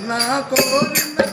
Na kor na.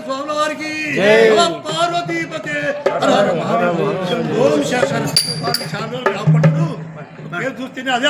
స్వాముల వారికి పార్వతీపతే. ఓం చాలా. పేరు చూస్తేనే అదే